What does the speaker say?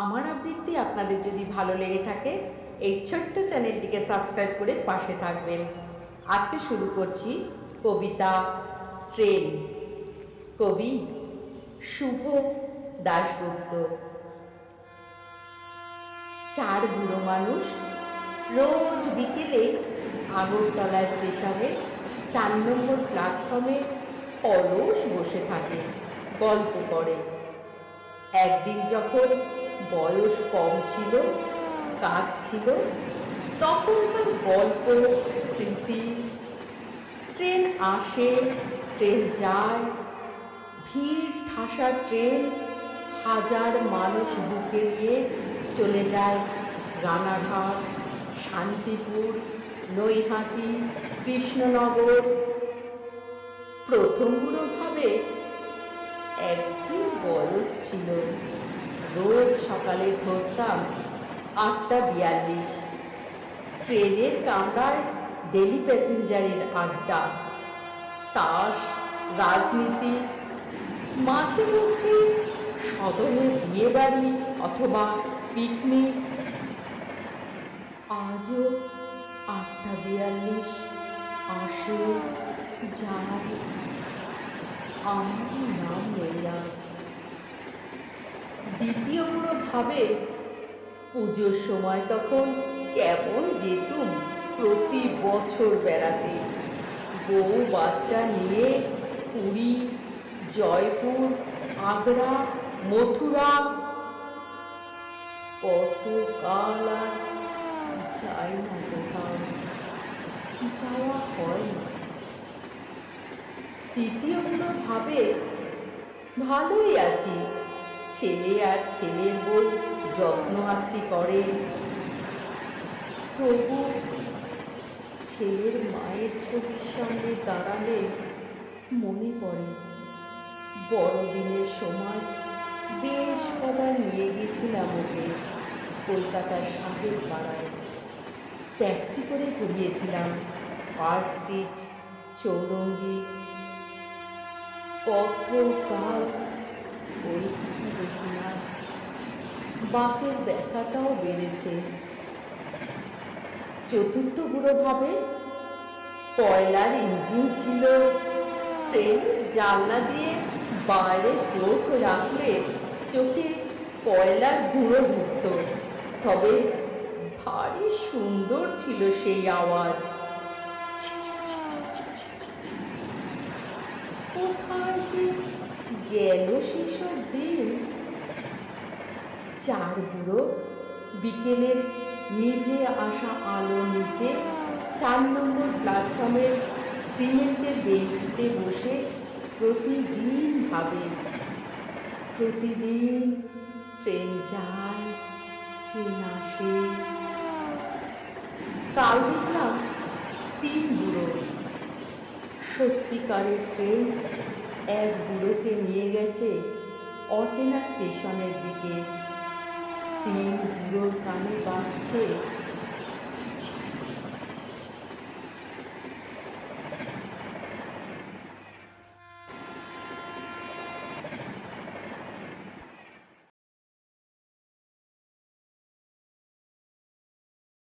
আমার আবৃত্তি আপনাদের যদি ভালো লেগে থাকে, এই ছোট্ট চ্যানেলটিকে সাবস্ক্রাইব করে পাশে থাকবেন। আজকে শুরু করছি কবিতা ট্রেন কবি শুভ দাশগুপ্ত। চার বুড়ো মানুষ রোজ বিকেলে আগরতলা স্টেশনে চার নম্বর প্ল্যাটফর্মে অলস বসে থাকে, গল্প করে। একদিন যখন বয়স কম ছিল কাজ ছিল। তখনকার গল্প, স্মৃতি, ট্রেন আসে, ট্রেন যায়, ভিড় ঠাসা ট্রেন, হাজার মানুষ বুকে নিয়ে চলে যায় রানাঘাট, শান্তিপুর, নৈহাটি, কৃষ্ণনগর। প্রথমগুলো ভাবে একদিন বয়স ছিল। রোজ সকালে ধরতাম আটটা বিয়াল্লিশ। ট্রেনের কামরায় ডেলি প্যাসেঞ্জারের আড্ডা, তাস, রাজনীতি, মাঝে মধ্যে সদনে বিয়ে বাড়ি অথবা পিকনিক। আজও আটটা বিয়াল্লিশ, আসে যায় আমার নাম নেই আর দ্বিতীয় বুড়ো ভাবে পুজোর সময় তখন কেমন যেতুম প্রতি বছর বেড়াতে। বউ বাচ্চা নিয়ে পুরী, জয়পুর, আগ্রা, মথুরা। কত কাল আর যাই না কোথাও, যাওয়া হয় না। তৃতীয়গুলো ভাবে ভালোই আছি। ছেলে আর ছেলের বউ যত্ন আত্মি করে। তবু ছেলের মায়ের ছবির সামনে দাঁড়ালে মনে পড়ে, বড়দিনের সময় বেশ কবার নিয়ে গেছিলাম ওকে কলকাতার সাহেব পাড়ায়। ট্যাক্সি করে ঘুরিয়েছিলাম, পার্ক স্ট্রিট, চৌরঙ্গি কত কাল পরীক্ষা দেখি না ব্যথাটাও বেড়েছে। চতুর্থ বুড়ো ভাবে কয়লার ইঞ্জিন ছিল। ট্রেন, জানলা দিয়ে বাইরে চোখ রাখলে চোখে কয়লার গুঁড়ো ঢুকত তবে ভারী সুন্দর ছিল সেই আওয়াজ। গেল সেসব দিন? চার বুড়ো বিকেলের নিভে আসা আলো নিচে চার নম্বর প্ল্যাটফর্মের সিমেন্টের বেঞ্চিতে বসে প্রতিদিন ভাবে। প্রতিদিন ট্রেন যায়, ট্রেন আসে। কাল দেখলাম তিন বুড়ো সত্যিকারের ট্রেন এক বুড়োকে নিয়ে গেছে অচেনা স্টেশনের দিকে। তিন বুড়োর কানে বাজছে